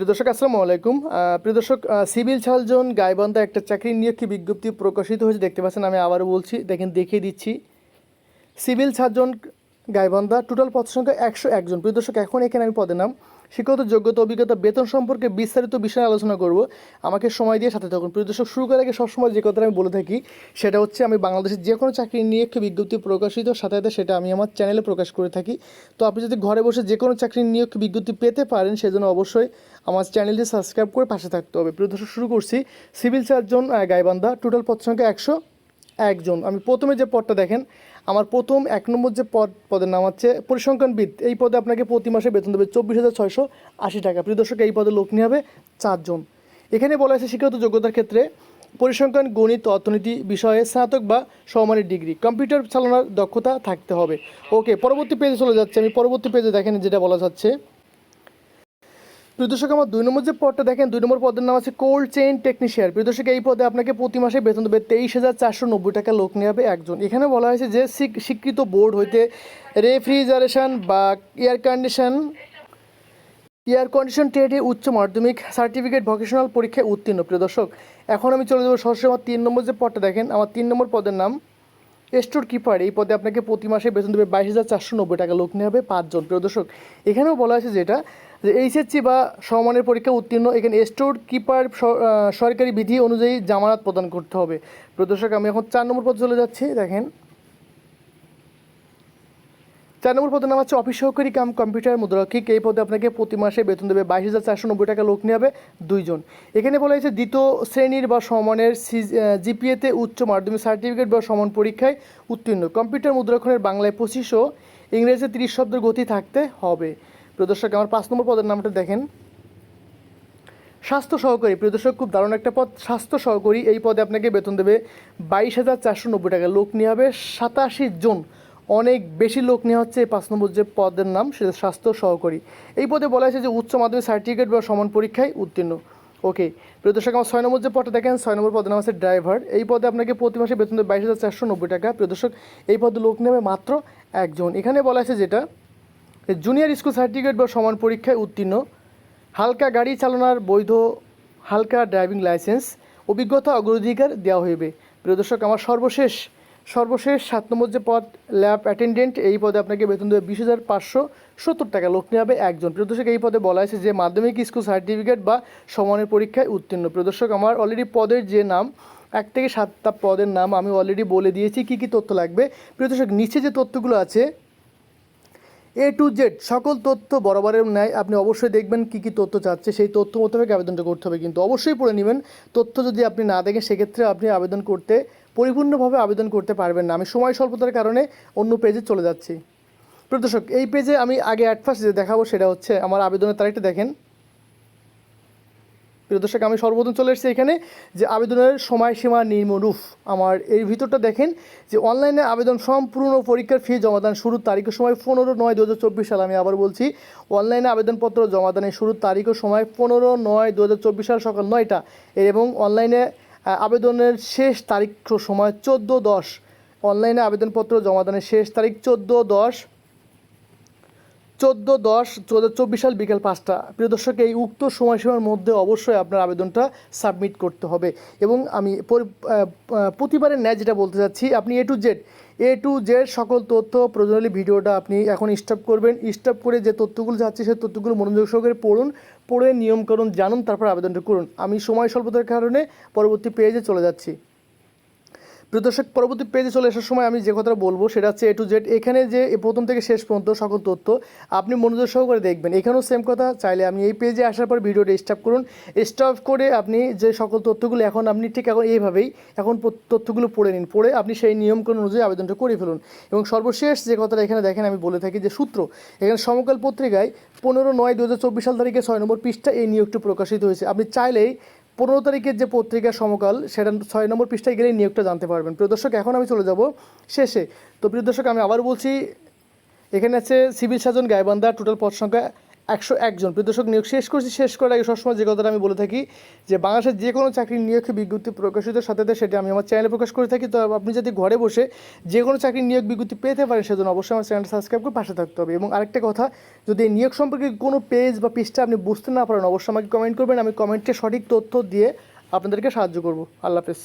প্রিয় দর্শক, আসসালামু আলাইকুম। প্রিয় দর্শক সিভিল সার্জন গাইবান্ধা একটা চাকরি নিয়োগ বিজ্ঞপ্তি প্রকাশিত হয়েছে। দেখতে পাচ্ছেন, আমি আবারও বলছি, দেখেন, দেখিয়ে দিচ্ছি। সিভিল সার্জন গাইবান্ধা টোটাল পদ সংখ্যা একশো একজন। প্রিয় দর্শক, এখন এখানে আমি পদের নাম শিক্ষাগত যোগ্যতা, অভিজ্ঞতা, বেতন সম্পর্কে বিস্তারিত বিষয়ে আলোচনা করব। আমাকে সময় দিয়ে সাথে থাকুন। প্রিয় দর্শক, শুরু করার আগে সবসময় যে কথাটা আমি বলে থাকি, সেটা হচ্ছে আমি বাংলাদেশের যে কোনো চাকরি নিয়ে বিজ্ঞপ্তি প্রকাশিত, সাথে সাথে সেটা আমি আমার চ্যানেলে প্রকাশ করে থাকি। তো আপনি যদি ঘরে বসে যে কোনো চাকরি নিয়োগ বিজ্ঞপ্তি পেতে পারেন, সেজন্য অবশ্যই আমার চ্যানেলটি সাবস্ক্রাইব করে পাশে থাকতে হবে। প্রিয় দর্শক, শুরু করছি। সিভিল সার্জন গাইবান্ধা, টোটাল পদ সংখ্যা একশো। একজন। আমি প্রথমে যে পদটা দেখেন, আমার প্রথম এক নম্বর যে পদ, পদের নাম হচ্ছে পরিসংখ্যানবিদ এই পদে আপনাকে প্রতি মাসে বেতন দেবে চব্বিশ হাজার ছয়শো আশি টাকা। প্রিয় দর্শক এই পদে লোক নিয়ে হবে চারজন। এখানে বলা হয়েছে শিক্ষাগত যোগ্যতার ক্ষেত্রে পরিসংখ্যান, গণিত, অর্থনীতি বিষয়ে স্নাতক বা সমমানের ডিগ্রি। কম্পিউটার চালানোর দক্ষতা থাকতে হবে। ওকে, পরবর্তী পেজে চলে যাচ্ছে। আমি পরবর্তী পেজে দেখেন যেটা বলা যাচ্ছে। প্রিয়দর্শক আমার দুই নম্বর যে পদটা দেখেন, দুই নম্বর পদের নাম আছে কোল্ড চেইন টেকনিশিয়ান প্রিয়দর্শক এই পদে আপনাকে প্রতি মাসে বেতন দেবে তেইশ হাজার চারশো নব্বই টাকা লোক নিয়ে হবে একজন। এখানে বলা হয়েছে যে স্বীক- স্বীকৃত বোর্ড হইতে রেফ্রিজারেশন বা এয়ার কন্ডিশন এয়ার কন্ডিশন ট্রেডে উচ্চ মাধ্যমিক সার্টিফিকেট ভোকেশনাল পরীক্ষায় উত্তীর্ণ। প্রিয় দর্শক, এখন আমি চলে যাব সরাসরি আমার তিন নম্বর যে পদটা দেখেন, আমার তিন নম্বর পদের নাম স্টোর কিপার এই পদে আপনাকে প্রতি মাসে বেতন দেবে বাইশ হাজার চারশো নব্বই টাকা লোক নিয়ে হবে পাঁচজন। প্রিয় দর্শক, এখানেও বলা হয়েছে যেটা যে এইচএসসি বা সমানের পরীক্ষা উত্তীর্ণ, এখানে স্টোর কিপার সরকারি বিধি অনুযায়ী জামানত প্রদান করতে হবে। প্রদর্শক, আমি এখন চার নম্বর পদ চলে যাচ্ছি, দেখেন। চার নম্বর পদের নাম হচ্ছে অফিস সহকারী কাম কম্পিউটার মুদ্রাক্ষিক। এই পদে আপনাকে প্রতি মাসে বেতন দেবে বাইশ হাজার চারশো নব্বই টাকা লোক নিয়ে দুইজন। এখানে বলা হয়েছে দ্বিতীয় শ্রেণির বা সমানের জিপিএতে উচ্চ মাধ্যমিক সার্টিফিকেট বা সমান পরীক্ষায় উত্তীর্ণ। কম্পিউটার মুদ্রাক্ষণের বাংলায় পঁচিশশো, ইংরেজিতে তিরিশ শব্দের গতি থাকতে হবে। প্রদর্শক আমার পাঁচ নম্বর পদের নামটা দেখেন। স্বাস্থ্য সহকারী, প্রিয় দর্শক, খুব দারুণ একটা পদ। স্বাস্থ্য সহকারী, এই পদে আপনাকে বেতন দেবে বাইশ হাজার চারশো নব্বই টাকা। লোক নিয়ে হবে সাতাশি জন। অনেক বেশি লোক নেওয়া হচ্ছে এই পাঁচ নম্বর যে পদের নাম, সেটা স্বাস্থ্য সহকারী। এই পদে বলা হয়েছে যে উচ্চ মাধ্যমিক সার্টিফিকেট বা সমান পরীক্ষায় উত্তীর্ণ। ওকে প্রিয় দর্শক, আমার ছয় নম্বর যে পদটা দেখেন, ছয় নম্বর পদের নাম আছে ড্রাইভার এই পদে আপনাকে প্রতি মাসে বেতন দেবে বাইশ হাজার চারশো নব্বই টাকা। প্রিয় দর্শক, এই পদে লোক নেবে মাত্র একজন। এখানে বলা আছে যেটা জুনিয়র স্কুল সার্টিফিকেট বা সমান পরীক্ষায় উত্তীর্ণ। হালকা গাড়ি চালানোর বৈধ, হালকা ড্রাইভিং লাইসেন্স, অভিজ্ঞতা অগ্রাধিকার দেওয়া হইবে। প্রিয় দর্শক, আমার সর্বশেষ সর্বশেষ সাত নম্বর যে পদ, ল্যাব অ্যাটেন্ডেন্ট, এই পদে আপনাকে বেতন দেবে বিশ হাজার পাঁচশো সত্তর টাকা। লোক নিয়ে হবে একজন। প্রিয় দর্শক, এই পদে বলা হয়েছে যে মাধ্যমিক স্কুল সার্টিফিকেট বা সমানের পরীক্ষায় উত্তীর্ণ। প্রিয় দর্শক, আমার অলরেডি পদের যে নাম, এক থেকে সাতটা পদের নাম আমি অলরেডি বলে দিয়েছি। কী কী তথ্য লাগবে? প্রিয় দর্শক, নিচে যে তথ্যগুলো আছে এ টু জেড সকল তথ্য বরাবরের ন্যায় আপনি অবশ্যই দেখবেন কী কী তথ্য চাচ্ছে, সেই তথ্য মোতাবেক আবেদনটা করতে হবে কিন্তু অবশ্যই পড়ে নেবেন। তথ্য যদি আপনি না দেখেন, সেক্ষেত্রে আপনি আবেদন করতে পরিপূর্ণভাবে আবেদন করতে পারবেন না। আমি সময় স্বল্পতার কারণে অন্য পেজে চলে যাচ্ছি। প্রদর্শক এই পেজে আমি আগে অ্যাডভার্স যে দেখাবো সেটা হচ্ছে আমার আবেদনের তারিখটা দেখেন। প্রিয় দর্শক, আমি সর্বপ্রথম চলে এসেছি এখানে যে আবেদনের সময়সীমা নির্মরূপ আমার এর ভিতরটা দেখেন যে অনলাইনে আবেদন সম্পূর্ণ পরীক্ষার ফি জমাদান শুরুর তারিখের সময় পনেরো নয় দু সাল আমি আবার বলছি, অনলাইনে আবেদনপত্র জমাদানের শুরুর তারিখ ও সময় পনেরো নয় দু সাল সকাল নয়টা এবং অনলাইনে আবেদনের শেষ তারিখ সময় চোদ্দ দশ, অনলাইনে আবেদনপত্র জমাদানের শেষ তারিখ চোদ্দ দশ চোদ্দ দশ চব্বিশ সাল বিকেল পাঁচটা। প্রিয় দর্শক, এই উক্ত সময়সীমার মধ্যে অবশ্যই আপনার আবেদনটা সাবমিট করতে হবে। এবং আমি প্রতিবারের ন্যায় যেটা বলতে চাচ্ছি, আপনি A to Z A to Z সকল তথ্য প্রয়োজনীয় ভিডিওটা আপনি এখন স্টপ করবেন। স্টপ করে যে তথ্যগুলো যাচ্ছে, সেই তথ্যগুলো মনোযোগ সহকারে পড়ুন, পড়ে নিয়মকানুন জানুন, তারপর আবেদনটা করুন। আমি সময় স্বল্পতার কারণে পরবর্তী পেজে চলে যাচ্ছি। প্রিয় দর্শক, পরবর্তী পেজে চলে আসার সময় আমি যে কথাটা বলব সেটা হচ্ছে এ টু জেড এখানে যে প্রথম থেকে শেষ পর্যন্ত সকল তথ্য আপনি মনোযোগ সহকারে দেখবেন। এখানেও সেম কথা, চাইলে আপনি এই পেজে আসার পর ভিডিওটা স্টপ করুন। স্টপ করে আপনি যে সকল তথ্যগুলো এখন আপনি ঠিক এখন এইভাবেই এখন তথ্যগুলো পড়ে নিন। পড়ে আপনি সেই নিয়মকানুন অনুযায়ী আবেদনটা করে ফেলুন। এবং সর্বশেষ যে কথাটা এখানে দেখেন, আমি বলে থাকি যে সূত্র, এখানে সমকাল পত্রিকায় পনেরো নয় দু সাল তারিখে ছয় নম্বর পৃষ্ঠা এই নিয়োগটি প্রকাশিত হয়েছে। আপনি চাইলেই পনেরো তারিখের যে পত্রিকা সমকাল, সেটা ছয় নম্বর পৃষ্ঠায় গেলেই নিয়োগটা জানতে পারবেন। প্রিয় দর্শক, এখন আমি চলে যাব শেষে। তো প্রিয় দর্শক, আমি আবার বলছি, এখানে আছে সিভিল সার্জন গাইবান্ধা টোটাল পদ সংখ্যা একশো একজন। প্রদর্শক নিয়োগ শেষ করছি, শেষ করার আগে সবসময় যে কথাটা আমি বলে থাকি যে, বাংলাদেশের যে কোনো চাকরির নিয়োগ বিজ্ঞপ্তি প্রকাশিত সাথে সেটা আমি আমার চ্যানেলে প্রকাশ করে থাকি। তো আপনি যদি ঘরে বসে যে কোনো চাকরির নিয়োগ বিজ্ঞপ্তি পেতে পারেন, সেজন্য অবশ্যই আমার চ্যানেলটা সাবস্ক্রাইব করে পাশে থাকতে হবে। এবং আরেকটা কথা, যদি এই নিয়োগ সম্পর্কে কোনো পেজ বা পৃষ্ঠা আপনি বুঝতে না পারেন, অবশ্যই আমাকে কমেন্ট করবেন। আমি কমেন্টে সঠিক তথ্য দিয়ে আপনাদেরকে সাহায্য করব। আল্লাহ হাফেজ।